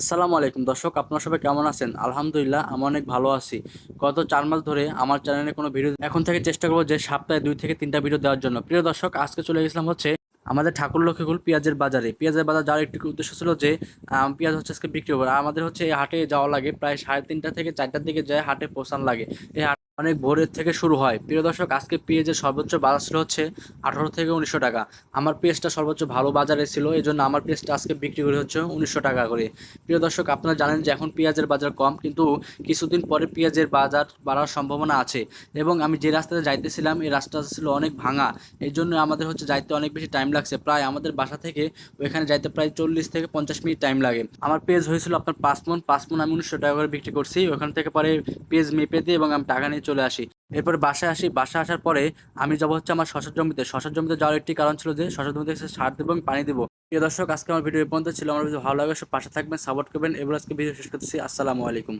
আসসালামু আলাইকুম। দর্শক, আপনার সবাই কেমন আছেন? আলহামদুলিল্লাহ, আমি অনেক ভালো আছি। গত চার মাস ধরে আমার চ্যানেলে কোনো ভিডিও এখন থেকে চেষ্টা করব যে সপ্তাহে দুই থেকে তিনটা ভিডিও দেওয়ার জন্য। প্রিয় দর্শক, আজকে চলে গেছিলাম হচ্ছে আমাদের ঠাকুর লক্ষ্মীকুল পেঁয়াজের বাজারে। পেঁয়াজের বাজার যাওয়ার একটি উদ্দেশ্য ছিল যে পেঁয়াজ হচ্ছে আজকে বিক্রি হবে। আমাদের হচ্ছে এই হাটে যাওয়া লাগে প্রায় সাড়ে তিনটা থেকে চারটার দিকে যায় হাটে পৌঁছান লাগে। এই হাট অনেক ভোরের থেকে শুরু হয়। প্রিয় দর্শক, আজকে পেঁয়াজের সর্বোচ্চ বাজার ছিল হচ্ছে আঠারো থেকে উনিশশো টাকা। আমার পেঁয়াজটা সর্বোচ্চ ভালো বাজারে ছিল এই জন্য আমার পেঁয়াজটা আজকে বিক্রি করে হচ্ছে উনিশশো টাকা করে। প্রিয় দর্শক, আপনারা জানেন যে এখন পেঁয়াজের বাজার কম, কিন্তু কিছুদিন পরে পেঁয়াজের বাজার বাড়ার সম্ভাবনা আছে। এবং আমি যে রাস্তাতে যাইতেছিলাম, এই রাস্তাটা ছিল অনেক ভাঙা। এই জন্য আমাদের হচ্ছে যাইতে অনেক বেশি টাইম লাগছে। প্রায় আমাদের বাসা থেকে ওইখানে যাইতে প্রায় চল্লিশ থেকে পঞ্চাশ মিনিট টাইম লাগে। আমার পেজ হয়েছিল আপনার পাঁচ মন পাঁচ মন আমি উনিশশো টাকা করে বিক্রি করছি। ওখান থেকে পরে পেজ মেপে দিয়ে এবং আমি টাকা নিয়ে চলে আসি। এরপর বাসায় আসি। বাসায় আসার পরে আমি যাব হচ্ছে আমার শশার জমিতে। শশার জমিতে যাওয়ার একটি কারণ ছিল যে শশার জমিতে সার দেবো এবং পানি দেবো। প্রিয় দর্শক, আজকে আমার ভিডিও পর্যন্ত ছিল। আমার ভিডিও ভালো লাগে সব পাশে থাকবেন সাপোর্ট করবেন। এবার আজকে ভিডিও শেষ করতেছি। আসসালামু আলাইকুম।